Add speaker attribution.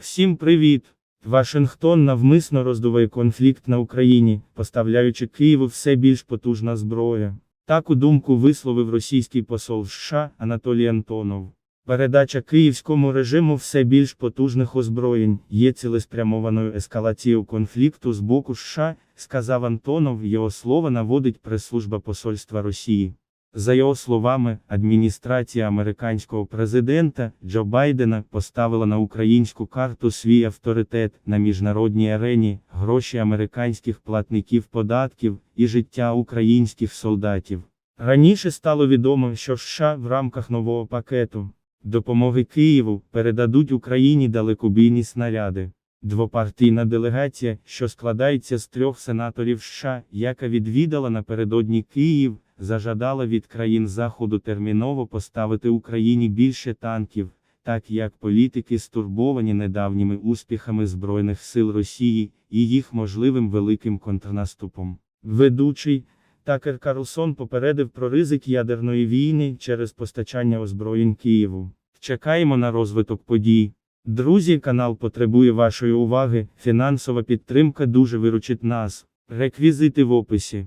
Speaker 1: Всім привіт! Вашингтон навмисно роздуває конфлікт на Україні, поставляючи Києву все більш потужна зброя. Таку думку висловив російський посол США Анатолій Антонов. Передача київському режиму все більш потужних озброєнь є цілеспрямованою ескалацією конфлікту з боку США, сказав Антонов. Його слово наводить прес-служба посольства Росії. За його словами, адміністрація американського президента Джо Байдена поставила на українську карту свій авторитет на міжнародній арені, гроші американських платників податків і життя українських солдатів. Раніше стало відомо, що США в рамках нового пакету допомоги Києву передадуть Україні далекобійні снаряди. Двопартійна делегація, що складається з трьох сенаторів США, яка відвідала напередодні Київ, зажадала від країн Заходу терміново поставити Україні більше танків, так як політики стурбовані недавніми успіхами Збройних сил Росії і їх можливим великим контрнаступом. Ведучий Такер Карлсон попередив про ризик ядерної війни через постачання озброєнь Києву. Чекаємо на розвиток подій. Друзі, канал потребує вашої уваги. Фінансова підтримка дуже виручить нас. Реквізити в описі.